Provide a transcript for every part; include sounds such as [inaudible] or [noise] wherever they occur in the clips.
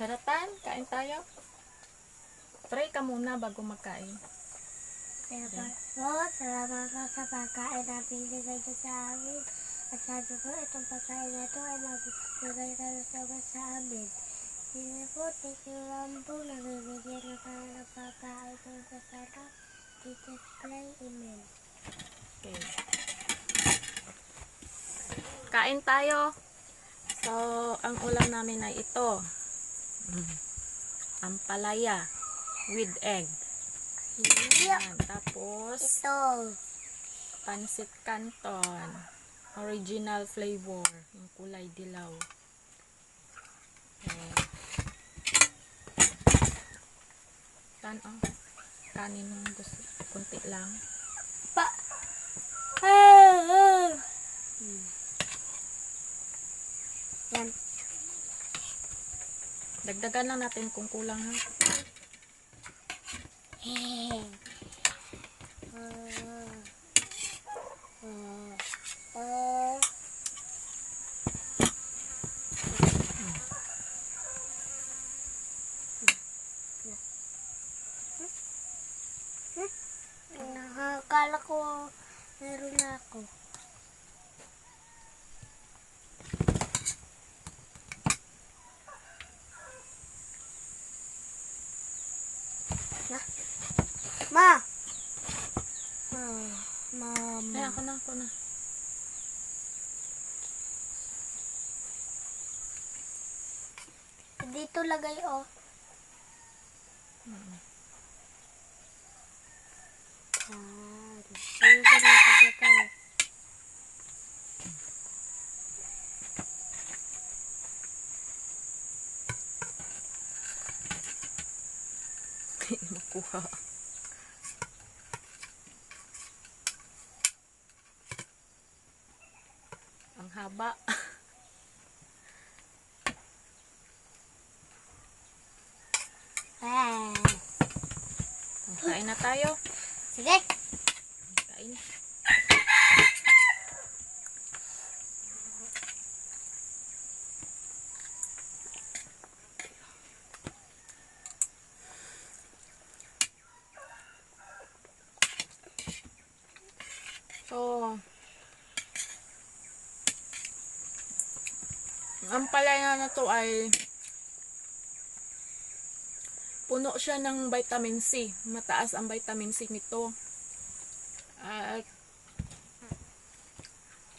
Saratan, kain tayo. Pray ka muna bago magkain. Salamat po. Salamat po sa pagkain na binigay niyo sa amin. At sabi po, itong pagkain na ito ay magbibigay ka na sa sa amin. Hindi po, thank you lang po. Nabibigyan na tayo ng pagkain po sa sana. Jesus Christ, Amen. Okay. Kain tayo. So, ang ulam namin ay ito. Mm. Ampalaya with egg. Yan. Tapos, Ito. pansit canton. Original flavor. Yung kulay dilaw. Okay. Tan, oh. Kanin mo gusto. Kunti lang. Pa. Ah, ah. Yan. Dagdagan lang natin kung kulang ha. Nakakala ko meron na ako. Ma! Ma. Mama. Ay, ako na, ako na. Dito lagay oh. Ah, ayun ka na paglagay. [laughs] Makuha. Haba. [laughs] Kain na tayo. Sige. Kain. So, ang palaya na to ay puno siya ng vitamin C. Mataas ang vitamin C nito. At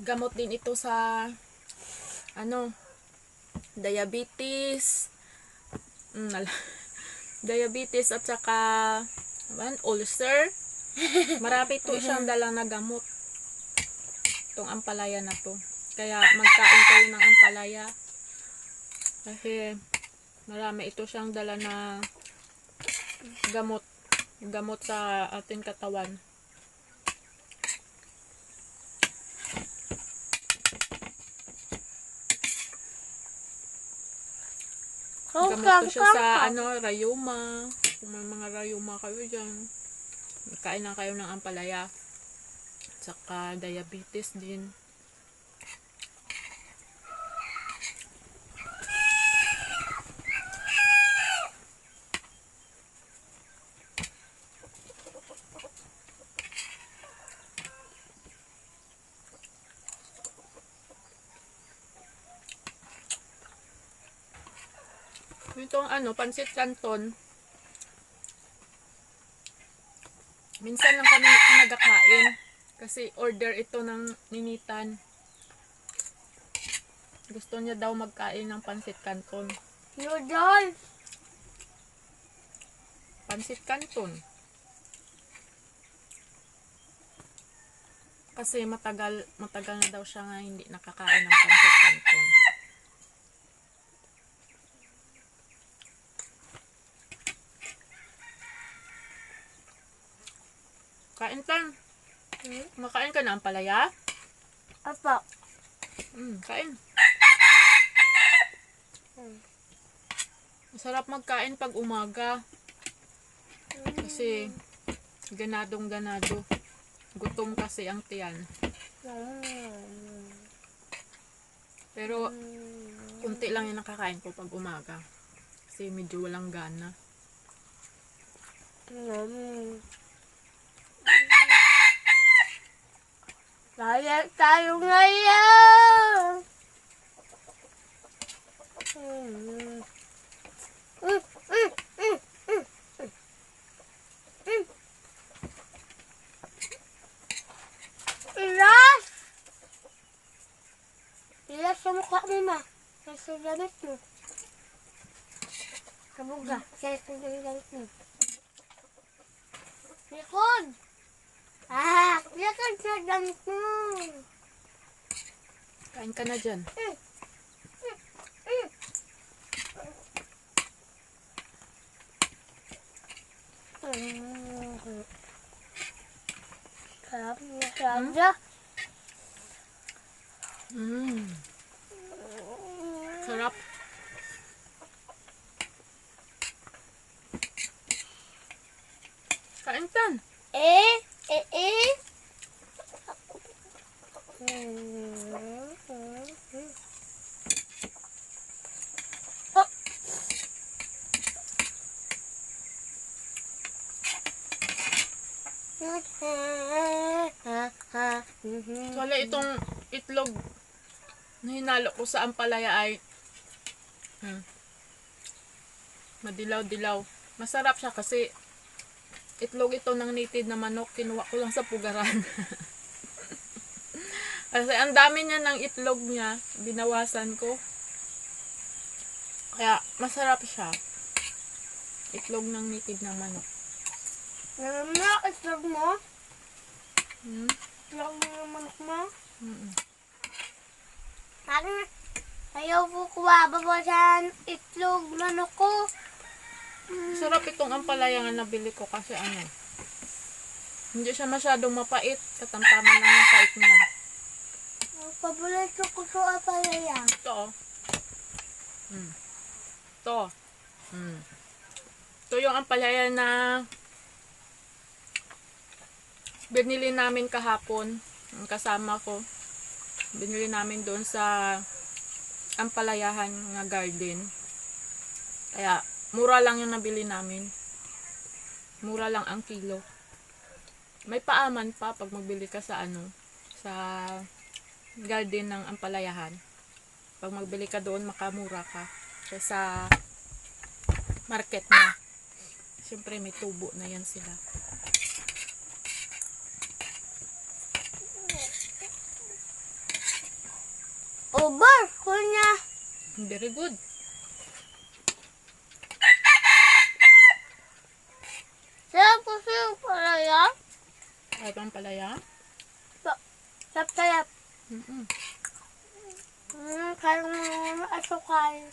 gamot din ito sa ano diabetes mm, [laughs] diabetes at saka ano, ulcer marami ito siyang dalang na gamot itong ampalaya na to kaya magkain kayo ng ampalaya kasi marami ito siyang dala na gamot gamot sa ating katawan Oh, Gamot ko siya sa ano, rayuma. Kung may mga rayuma kayo dyan. Kain na kayo ng ampalaya. Saka diabetes din. Itong ano, pansit canton. Minsan lang kami nagkakain. Kasi order ito ng ninitan. Gusto niya daw magkain ng pansit canton. Noodles. Pansit canton. Kasi matagal, matagal na daw siya nga hindi nakakain ng pansit canton. Kain tan. Hmm? Makain ka na ang palaya? Apo. Mm, kain. Hmm. Masarap magkain pag umaga. Kasi ganadong ganado. Gutom kasi ang tiyan. Hmm. Pero kunti lang yung nakakain ko pag umaga. kasi medyo walang gana. Mm. Kaya tayo ngayon! Mm. Mm, mm, mm, mm, mm. Ilas! Ilas sa mukha mo, ma. Sa damit mo. Sa buga. Sa damit mo. Likod! Ah! Likod sa damit mo! Kain ka na dyan. Sarap na sarap siya. Mm. Sarap. Kain ka. Eh, eh, eh. Oh. Wala itong itlog na hinalo ko sa ampalaya ay hmm, madilaw-dilaw. Masarap siya kasi itlog ito ng native na manok. Kinuha ko lang sa pugaran. [laughs] kasi ang dami niya ng itlog niya. Binawasan ko. Kaya masarap siya. Itlog ng native na manok. Naman na, itlog mo. Hmm? Itlog mo yung manok mo. Mm-mm. Parang ayaw ko kuha babasan itlog manok ko. Sarap itong ampalaya nga nabili ko kasi ano, hindi siya masyadong mapait. Katamtaman lang yung pait niya. Paborito ko sa apalaya. Ito oh. Mm. Ito. Mm. Ito yung ampalaya na binili namin kahapon. Ang kasama ko. Binili namin doon sa ampalayahan nga garden. Kaya, mura lang yung nabili namin. Mura lang ang kilo. May paaman pa pag magbili ka sa ano, sa garden ng ampalayahan. Pag magbili ka doon, makamura ka. Kaya sa market na. Siyempre, may tubo na yan sila. Over, kunya. Very good. Sarap ko sa apalaya. Ay, pampalaya? Sarap sarap. Mm-mm. Kaya mo asukal.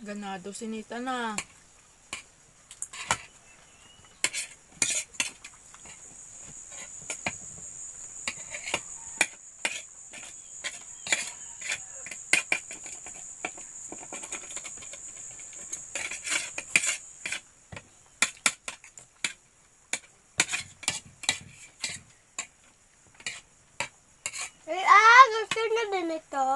Ganado si Nita na. Eh, ah, gusto niya din ito.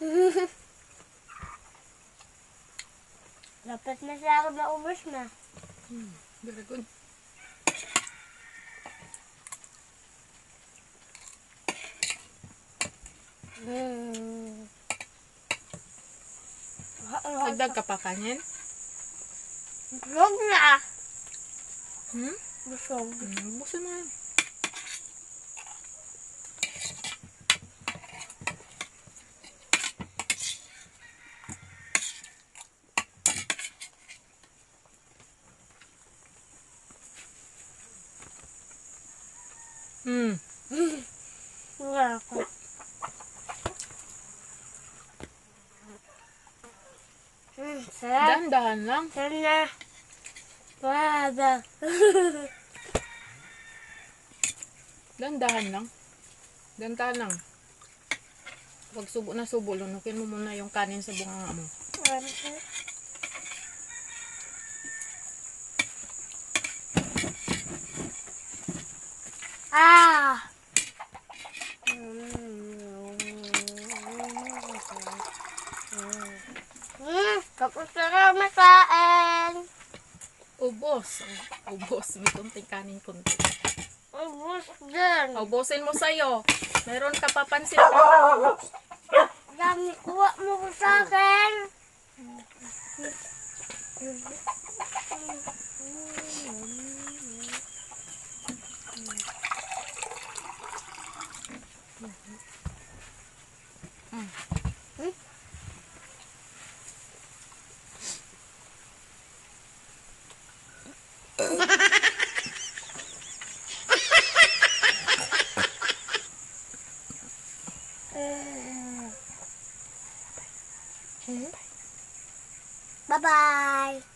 [laughs] Dapat na siya ako naubos na. Hmm, good. Hmm. Dagdag ka pa kanyan? Busog na. Hmm? Busog. Hmm, busin mo Hmm. Wala ako. Hmm, sarap. Dahan-dahan lang. Sana. Wala. Dahan-dahan lang. Dahan-dahan lang. Pag subo na subo, lunukin mo muna yung kanin sa bunganga mo. Ah! Hmm, tapos na kami kain. Ubos. Ubos. May kunting kanin kunti. Ubus din. Ubusin mo sa'yo. Meron ka papansin. Dami kuha mo ko sa akin. Bye-bye.